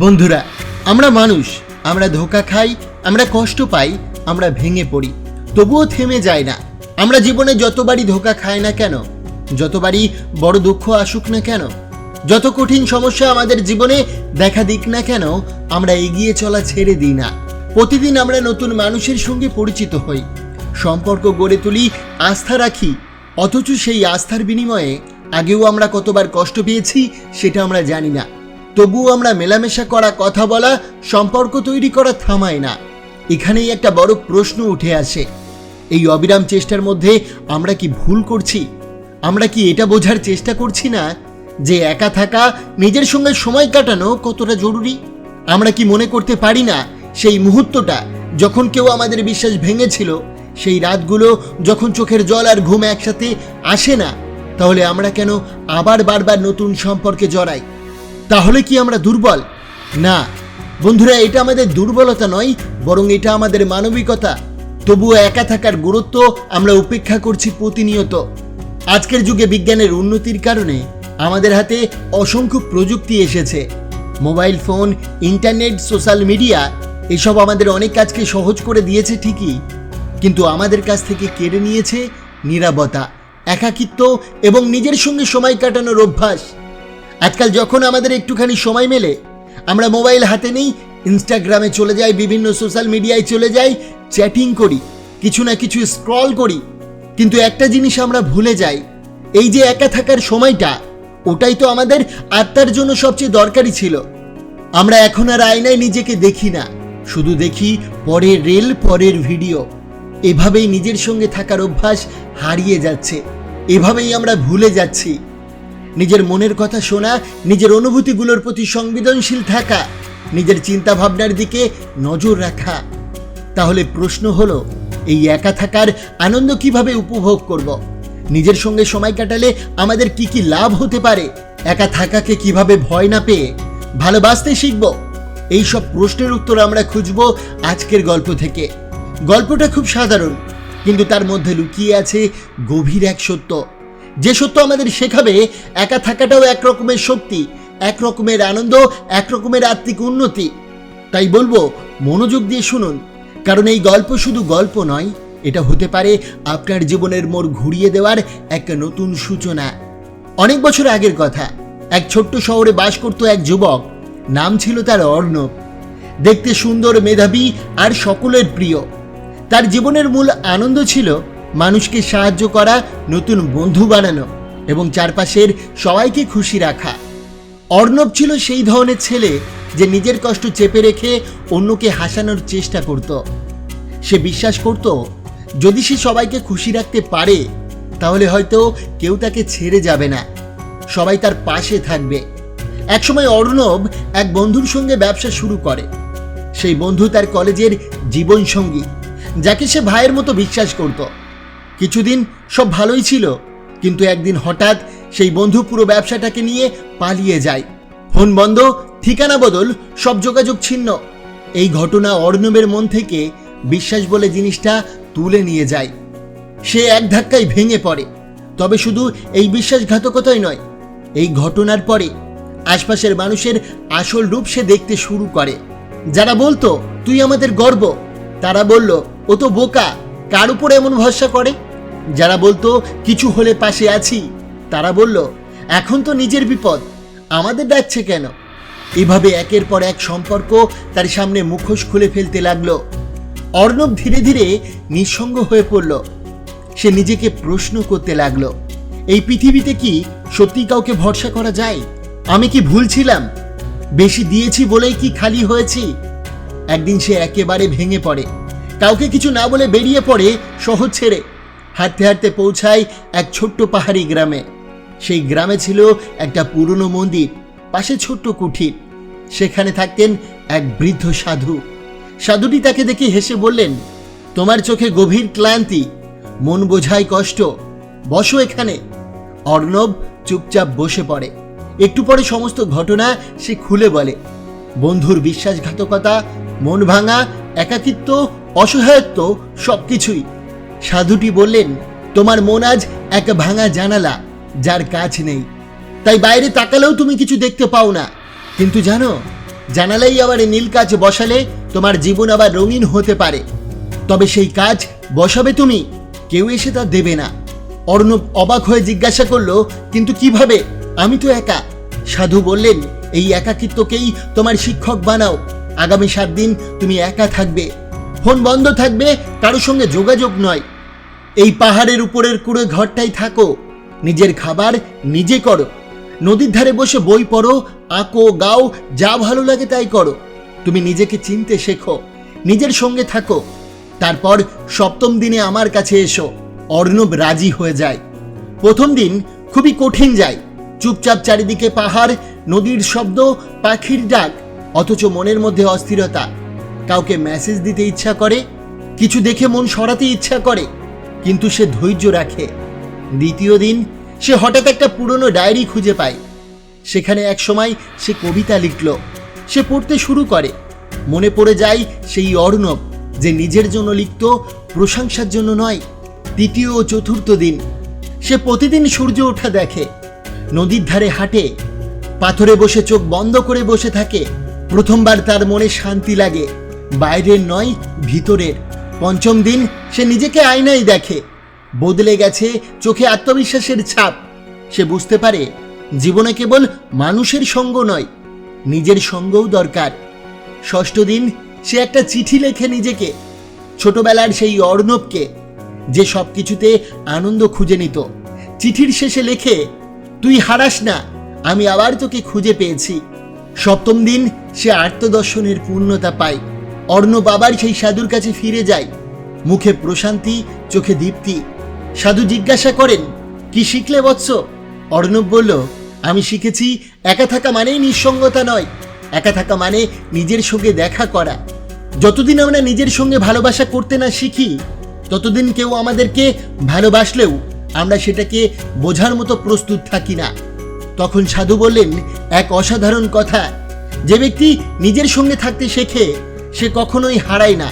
বন্ধুরা, আমরা মানুষ, আমরা ধোকা খাই, আমরা কষ্ট পাই, আমরা ভেঙে পড়ি। তবুও থেমে যায় না। আমরা জীবনে যতবারই ধোকা খাই না কেন? যতবারই বড় দুঃখ আসুক না কেন? যত কঠিন সমস্যা আমাদের জীবনে দেখা দিক না কেন, আমরা এগিয়ে চলা ছেড়ে দিই না। প্রতিদিন আমরা নতুন মানুষের সঙ্গে পরিচিত হই। সম্পর্ক গড়ে তুলি, আস্থা রাখি। অথচ সেই আস্থার বিনিময়ে আগেও আমরা কতবার কষ্ট পেয়েছি, সেটা আমরা জানি না। তবুও আমরা মেলামেশা করা কথা বলা, সম্পর্ক তৈরি করা থামায় না। এখানেই একটা বড় প্রশ্ন উঠে আসে। এই অবিরাম চেষ্টার মধ্যে আমরা কি ভুল করছি? আমরা কি এটা বোঝার চেষ্টা করছি না যে একা থাকা, নিজের সঙ্গে সময় কাটানো কতটা জরুরি? আমরা কি মনে করতে পারি না সেই মুহূর্তটা যখন কেউ আমাদের বিশ্বাস ভেঙেছিল, সেই রাতগুলো যখন চোখের জল আর ঘুম একসাথে আসে না, তাহলে আমরা কেন আবার বারবার নতুন সম্পর্কে জড়াই? তাহলে কি আমরা দুর্বল? না। বন্ধুরা, এটা আমাদের দুর্বলতা নয়, বরং এটা আমাদের মানবিকতা। তবুও একা থাকার গুরুত্ব আমরা উপেক্ষা করছি প্রতিনিয়ত। আজকের যুগে বিজ্ঞানের উন্নতির কারণে আমাদের হাতে অসংখ্য প্রযুক্তি এসেছে। Mobile phone, internet, social media, এসব আমাদের অনেক কাজকে সহজ করে দিয়েছে ঠিকই, কিন্তু আমাদের কাছ থেকে কেড়ে নিয়েছে নিরাপত্তা, একাকিত্ব এবং নিজের সঙ্গে সময় কাটানোর অভ্যাস। আজকাল যখন আমাদের একটুখানি সময় মেলে, আমরা মোবাইল হাতে নেই, ইনস্টাগ্রামে চলে যাই, বিভিন্ন সোশ্যাল মিডিয়ায় চলে যাই, চ্যাটিং করি, কিছু না কিছু স্ক্রল করি। কিন্তু একটা জিনিস আমরা ভুলে যাই, এই যে একা থাকার সময়টা, ওটাই তো আমাদের আত্মার জন্য সবচেয়ে দরকারি ছিল। আমরা এখন আর আয়নায় নিজেকে দেখি না, শুধু দেখি পরের রেল পরের ভিডিও এভাবেই নিজের সঙ্গে থাকার অভ্যাস হারিয়ে যাচ্ছে, এভাবেই আমরা ভুলে যাচ্ছি। নিজের মনের কথা শোনা, নিজের অনুভূতিগুলোর প্রতি সংবেদনশীল থাকা, নিজের চিন্তা ভাবনার দিকে নজর রাখা। তাহলে প্রশ্ন হলো, এই একা থাকার আনন্দ কীভাবে উপভোগ করব? নিজের সঙ্গে সময় কাটালে আমাদের কি কি লাভ হতে পারে? একা থাকাকে কীভাবে ভয় না পেয়ে ভালোবাসতে শিখব? এই সব প্রশ্নের উত্তর আমরা খুঁজব আজকের গল্প থেকে। গল্পটা খুব সাধারণ, কিন্তু তার মধ্যে লুকিয়ে আছে গভীর এক সত্য। যে সত্য আমাদের শেখাবে, একা থাকাটাও এক রকমের শক্তি, এক রকমের আনন্দ, এক রকমের আত্মিক উন্নতি। তাই বলব, মনোযোগ দিয়ে শুনুন। কারণ এই গল্প শুধু গল্প নয়, এটা হতে পারে আপনার জীবনের মোড় ঘুরিয়ে দেওয়ার এক নতুন সূচনা। অনেক বছর আগের কথা, এক ছোট্ট শহরে বাস করত এক যুবক, নাম ছিল তার অর্ণব। দেখতে সুন্দর, মেধাবী আর সকলের প্রিয়। তার জীবনের মূল আনন্দ ছিল মানুষকে সাহায্য করা, নতুন বন্ধু বানানো এবং চারপাশের সবাইকে খুশি রাখা। অর্ণব ছিল সেই ধরনের ছেলে যে নিজের কষ্ট চেপে রেখে অন্যকে হাসানোর চেষ্টা করত। সে বিশ্বাস করত, যদি সে সবাইকে খুশি রাখতে পারে, তাহলে হয়তো কেউ তাকে ছেড়ে যাবে না। সবাই তার পাশে থাকবে। একসময় অর্ণব এক বন্ধুর সঙ্গে ব্যবসা শুরু করে। সেই বন্ধু তার কলেজের জীবনসঙ্গী, যাকে সে ভাইয়ের মতো বিশ্বাস করত। কিছুদিন সব ভালোই ছিল, কিন্তু একদিন হঠাৎ সেই বন্ধু পুরো ব্যবসাটাকে নিয়ে পালিয়ে যায়। ফোন বন্ধ, ঠিকানা বদল, সব যোগাযোগ ছিন্ন। এই ঘটনা অর্ণবের মন থেকে বিশ্বাস বলে জিনিসটা তুলে নিয়ে যায়। সে এক ধাক্কায় ভেঙে পড়ে। তবে শুধু এই বিশ্বাসঘাতকতাই নয়, এই ঘটনার পরে আশপাশের মানুষের আসল রূপ সে দেখতে শুরু করে। যারা বলতো, তুই আমাদের গর্ব। তারা বলল, ও তো বোকা, কার উপর এমন ভরসা করে? যারা বলতো, কিছু হলে পাশে আছি, তারা বলল, এখন তো নিজের বিপদ, আমাদের ডাকছে কেন? এভাবে একের পর এক সম্পর্ক তার সামনে মুখোশ খুলে ফেলতে লাগল। অর্ণব ধীরে ধীরে নিঃসঙ্গ হয়ে পড়ল। সে নিজেকে প্রশ্ন করতে লাগল, এই পৃথিবীতে কি সত্যি কাউকে ভরসা করা যায়? আমি কি ভুল ছিলাম? বেশি দিয়েছি বলেই কি খালি হয়েছি? একদিন সে একেবারে ভেঙে পড়ে। কাউকে কিছু না বলে বেরিয়ে পড়ে শহর ছেড়ে। হাঁটতে হাঁটতে পৌঁছায় এক ছোট্ট পাহাড়ি গ্রামে। সেই গ্রামে ছিল একটা পুরনো মন্দির, পাশে ছোট্ট কুঠির সেখানে থাকতেন এক বৃদ্ধ সাধু। সাধুটি তাকে দেখে হেসে বললেন, তোমার চোখে গভীর ক্লান্তি, মন বোঝায় কষ্ট। বসো এখানে। অর্ণব চুপচাপ বসে পড়ে। একটু পরে সমস্ত ঘটনা সে খুলে বলে। বন্ধুর বিশ্বাসঘাতকতা, মন ভাঙা, একাকিত্ব, অসহায়ত্ব সবকিছুই। সাধুটি বললেন, তোমার মন আজ এক ভাঙা জানালা, যার কাজ নেই। তাই বাইরে তাকালেও তুমি কিছু দেখতে পাও না। কিন্তু জানো, জানালাই আবার নীল কাজ বসালে তোমার জীবন আবার রঙিন হতে পারে। তবে সেই কাজ বসাবে তুমি, কেউ এসে তা দেবে না। অর্ণব অবাক হয়ে জিজ্ঞাসা করল, কিন্তু কীভাবে? আমি তো একা। সাধু বললেন, এই একাকিত্বকেই তোমার শিক্ষক বানাও। আগামী সাত দিন তুমি একা থাকবে। ফোন বন্ধ থাকবে, কারও সঙ্গে যোগাযোগ নয়। এই পাহাড়ের উপরের কুড়ে ঘরটাই থাকো, নিজের খাবার নিজে করো, নদীর ধারে বসে বই পড়ো, আঁকো, গাও, যা ভালো লাগে তাই করো, তুমি নিজেকে চিনতে শেখো, নিজের সঙ্গে থাকো, তারপর সপ্তম দিনে আমার কাছে এসো, অর্ণব রাজি হয়ে যায়, প্রথম দিন খুবই কঠিন যায়, চুপচাপ চারিদিকে পাহাড়, নদীর শব্দ, পাখির ডাক, অথচ মনের মধ্যে অস্থিরতা, কাউকে মেসেজ দিতে ইচ্ছা করে, কিছু দেখে মন সরাতে ইচ্ছা করে কিন্তু সে ধৈর্য রাখে। দ্বিতীয় দিন, সে হঠাৎ একটা পুরনো ডায়েরি খুঁজে পায়। সেখানে এক সময় সে কবিতা লিখল। সে পড়তে শুরু করে। মনে পড়ে যায় সেই অর্ণব, যে নিজের জন্য লিখত, প্রশংসার জন্য নয়, তৃতীয় ও চতুর্থ দিন। সে প্রতিদিন সূর্য ওঠা দেখে, নদীর ধারে হাঁটে, পাথরে বসে চোখ বন্ধ করে বসে থাকে। প্রথমবার তার মনে শান্তি লাগে, বাইরের নয়, ভিতরের। পঞ্চম দিন সে নিজেকে আয়নায় দেখে। বদলে গেছে চোখে আত্মবিশ্বাসের ছাপ। সে বুঝতে পারে, জীবনে কেবল মানুষের সঙ্গ নয়, নিজের সঙ্গও দরকার। ষষ্ঠ দিন সে একটা চিঠি লেখে নিজেকে। ছোটবেলার সেই অর্ণবকে, যে সব কিছুতে আনন্দ খুঁজে নিত। চিঠির শেষে লেখে, তুই হারাস না, আমি আবার তোকে খুঁজে পেয়েছি। সপ্তম দিন সে আত্মদর্শনের পূর্ণতা পায়। অর্ণব আবার সেই সাধুর কাছে ফিরে যায়। মুখে প্রশান্তি, চোখে দীপ্তি। সাধু জিজ্ঞাসা করেন, কি শিখলে বৎস? অর্ণব বলল, আমি শিখেছি একা থাকা মানেই নিঃসঙ্গতা নয়। একা থাকা মানে নিজের সঙ্গে দেখা করা। যতদিন আমরা নিজের সঙ্গে ভালোবাসা করতে না শিখি, ততদিন কেউ আমাদেরকে ভালোবাসলেও আমরা সেটাকে বোঝার মতো প্রস্তুত থাকি না। তখন সাধু বললেন, এক অসাধারণ কথা। যে ব্যক্তি নিজের সঙ্গে থাকতে শেখে সে কখনোই হারায় না,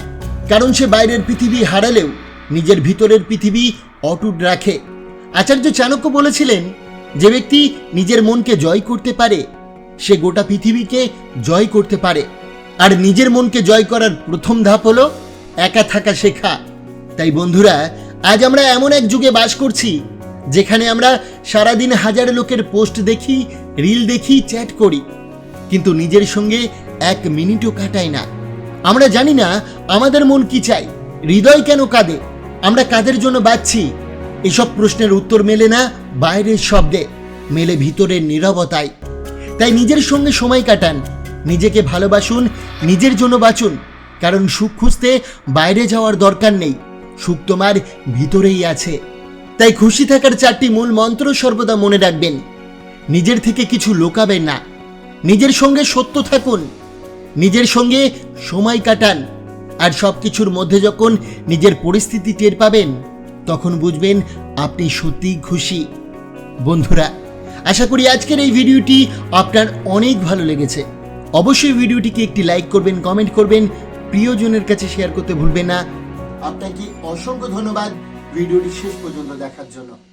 কারণ সে বাইরের পৃথিবী হারালেও নিজের ভিতরের পৃথিবী অটুট রাখে। আচার্য চাণক্য বলেছিলেন, যে ব্যক্তি নিজের মনকে জয় করতে পারে, সে গোটা পৃথিবীকে জয় করতে পারে। আর নিজের মনকে জয় করার প্রথম ধাপ হলো একা থাকা শেখা। তাই বন্ধুরা, আজ আমরা এমন এক যুগে বাস করছি, যেখানে আমরা সারাদিন হাজার লোকের পোস্ট দেখি, রিল দেখি, চ্যাট করি। কিন্তু নিজের সঙ্গে এক মিনিটও কাটাই না। আমরা জানি না আমাদের মন কি চাই হৃদয় কেন কাঁদে? আমরা কাদের জন্য বাঁচছি? এসব প্রশ্নের উত্তর মেলে না বাইরের শব্দে, মেলে ভিতরের নীরবতায়। তাই নিজের সঙ্গে সময় কাটান, নিজেকে ভালোবাসুন, নিজের জন্য বাঁচুন। কারণ সুখ খুঁজতে বাইরে যাওয়ার দরকার নেই, সুখ তোমার ভিতরেই আছে। তাই খুশি থাকার চারটি মূল মন্ত্র সর্বদা মনে রাখবেন। নিজের থেকে কিছু লোকাবেন না। নিজের সঙ্গে সত্য থাকুন। নিজের সঙ্গে সময় কাটান। আর সব কিছুর মধ্যে যখন নিজের পরিস্থিতি টের পাবেন, তখন বুঝবেন আপনি সত্যিই খুশি। বন্ধুরা, আশা করি আজকের এই ভিডিওটি আপনার অনেক ভালো লেগেছে। অবশ্যই ভিডিওটিকে একটি লাইক করবেন, কমেন্ট করবেন, প্রিয়জনের কাছে শেয়ার করতে ভুলবেন না। আপনাকে অসংখ্য ধন্যবাদ ভিডিওটি শেষ পর্যন্ত দেখার জন্য।